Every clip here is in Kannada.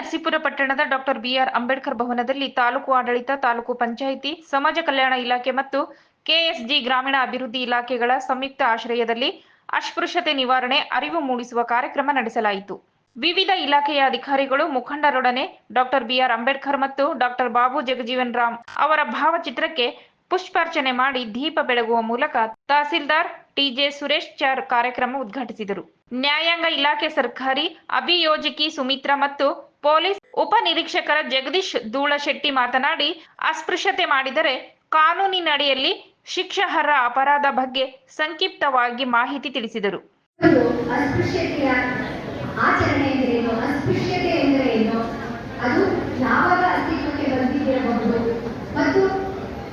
ನರಸೀಪುರ ಪಟ್ಟಣದ ಡಾಕ್ಟರ್ ಬಿಆರ್ ಅಂಬೇಡ್ಕರ್ ಭವನದಲ್ಲಿ ತಾಲೂಕು ಆಡಳಿತ, ತಾಲೂಕು ಪಂಚಾಯಿತಿ, ಸಮಾಜ ಕಲ್ಯಾಣ ಇಲಾಖೆ ಮತ್ತು ಕೆಎಸ್ಜಿ ಗ್ರಾಮೀಣ ಅಭಿವೃದ್ಧಿ ಇಲಾಖೆಗಳ ಸಂಯುಕ್ತ ಆಶ್ರಯದಲ್ಲಿ ಅಸ್ಪೃಶ್ಯತೆ ನಿವಾರಣೆ, ಅರಿವು ಮೂಡಿಸುವ ಕಾರ್ಯಕ್ರಮ ನಡೆಸಲಾಯಿತು. ವಿವಿಧ ಇಲಾಖೆಯ ಅಧಿಕಾರಿಗಳು ಮುಖಂಡರೊಡನೆ ಡಾಕ್ಟರ್ ಬಿಆರ್ ಅಂಬೇಡ್ಕರ್ ಮತ್ತು ಡಾಕ್ಟರ್ ಬಾಬು ಜಗಜೀವನ್ ರಾಮ್ ಅವರ ಭಾವಚಿತ್ರಕ್ಕೆ ಪುಷ್ಪಾರ್ಚನೆ ಮಾಡಿ ದೀಪ ಬೆಳಗುವ ಮೂಲಕ ತಹಸೀಲ್ದಾರ್ ಟಿಜೆ ಸುರೇಶ್ ಚಾರ್ ಕಾರ್ಯಕ್ರಮ ಉದ್ಘಾಟಿಸಿದರು. ನ್ಯಾಯಾಂಗ ಇಲಾಖೆ ಸರ್ಕಾರಿ ಅಭಿಯೋಜಕಿ ಸುಮಿತ್ರಾ ಮತ್ತು ಪೊಲೀಸ್ ಉಪನಿರೀಕ್ಷಕರ ಜಗದೀಶ್ ಧೂಳಶೆಟ್ಟಿ ಮಾತನಾಡಿ, ಅಸ್ಪೃಶ್ಯತೆ ಮಾಡಿದರೆ ಕಾನೂನಿನಡಿಯಲ್ಲಿ ಶಿಕ್ಷಾರ್ಹ ಅಪರಾಧ ಬಗ್ಗೆ ಸಂಕ್ಷಿಪ್ತವಾಗಿ ಮಾಹಿತಿ ತಿಳಿಸಿದರು.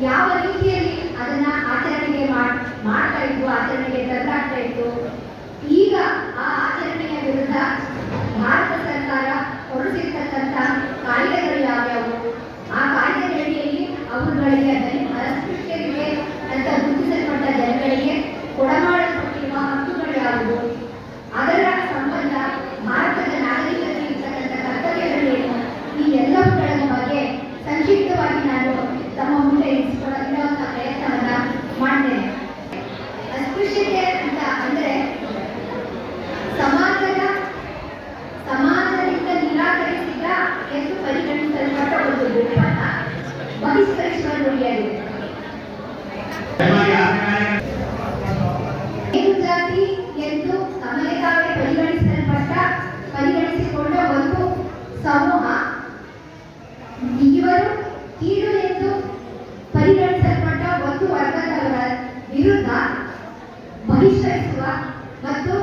ಯಾವ ರೀತಿಯಲ್ಲಿ ಮತ್ತು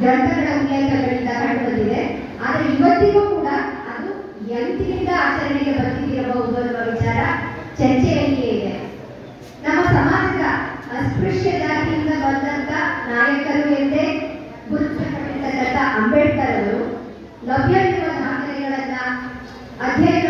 ಗ್ರಂಥಗಳ ಉಲ್ಲೇಖಗಳಿಂದ ಕಂಡುಬಂದಿದೆ ಆದರೆ ಇವತ್ತಿಗೂ ಕೂಡ ಅದು ಎಂತಿನಿಂದ ಆಚರಣೆಗೆ ಬಂದಿರಬಹುದು ಅನ್ನುವ ವಿಚಾರ ಚರ್ಚೆಯಲ್ಲಿಯೇ ಇದೆ. ನಮ್ಮ ಸಮಾಜದ ಅಸ್ಪೃಶ್ಯ ಜಾತಿಯಿಂದ ಬಂದಂತ ನಾಯಕರು ಎಂದೇ ಗುರುತಿಸಲ್ಪಟ್ಟಿರ್ತಕ್ಕಂಥ ಅಂಬೇಡ್ಕರ್ ಅವರು ಲಭ್ಯವಿರುವ ದಾಖಲೆಗಳನ್ನ ಅಧ್ಯಯನ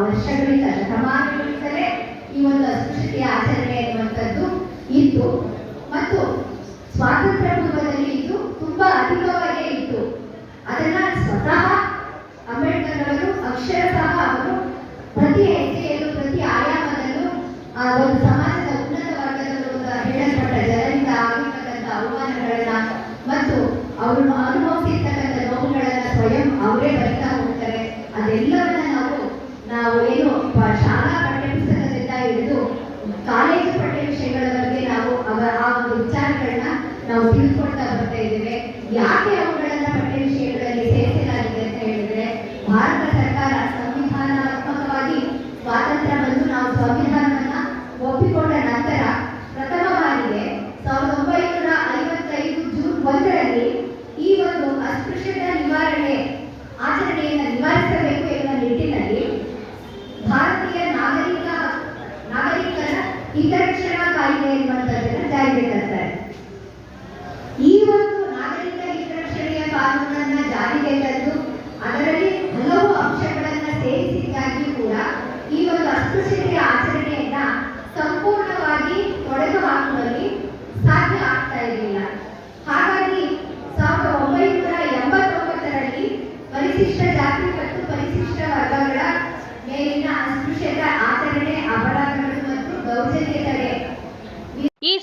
ವರ್ಷಗಳಿಂದ ಶತಮಾನಗಳಿಂದಲೇ ಈ ಒಂದು ಅಸ್ಪೃಶ್ಯತೆಯ ಆಚರಣೆ ಎನ್ನುವಂಥದ್ದು ಇತ್ತು. ಮತ್ತು ಸ್ವಾತಂತ್ರ್ಯ ಪೂರ್ವದಲ್ಲಿ ಇದು ತುಂಬಾ ಅಧಿಕವಾಗೇ ಇತ್ತು. ಅದನ್ನ ಸ್ವತಃ ಅಂಬೇಡ್ಕರ್ ಅವರು, ಅಕ್ಷರಶಃ ಅವರು ಪ್ರತಿ ಹೆಜ್ಜೆಯಲ್ಲೂ, ಪ್ರತಿ ಆಯಾಮದಲ್ಲೂ ಒಂದು ಸಮಾಜದ ನಾವು ಏನು ಶಾಲಾ ಪಠ್ಯಪುಸ್ತಕದಿಂದ ಹಿಡಿದು ಕಾಲೇಜು ಪಠ್ಯ ವಿಷಯಗಳವರೆಗೆ ನಾವು ಅವರ ಆ ಒಂದು ವಿಚಾರಗಳನ್ನ ನಾವು ತಿಳ್ಕೊಳ್ತಾ ಬರ್ತಾ ಇದ್ದೇವೆ. ಯಾಕೆ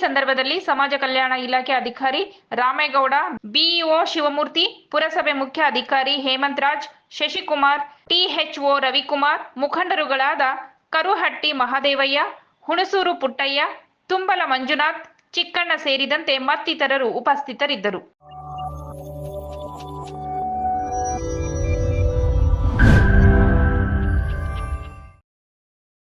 ಸಂದರ್ಭದಲ್ಲಿ ಸಮಾಜ ಕಲ್ಯಾಣ ಇಲಾಖೆ ಅಧಿಕಾರಿ ರಾಮೇಗೌಡ, ಬಿಇಒ ಶಿವಮೂರ್ತಿ, ಪುರಸಭೆ ಮುಖ್ಯ ಅಧಿಕಾರಿ ಹೇಮಂತ್ ರಾಜ್ ಶಶಿಕುಮಾರ್ ಟಿಎಚ್ಒ ರವಿಕುಮಾರ್, ಮುಖಂಡರುಗಳಾದ ಕರುಹಟ್ಟಿ ಮಹಾದೇವಯ್ಯ, ಹುಣಸೂರು ಪುಟ್ಟಯ್ಯ, ತುಂಬಲ ಮಂಜುನಾಥ್, ಚಿಕ್ಕಣ್ಣ ಸೇರಿದಂತೆ ಮತ್ತಿತರರು ಉಪಸ್ಥಿತರಿದ್ದರು.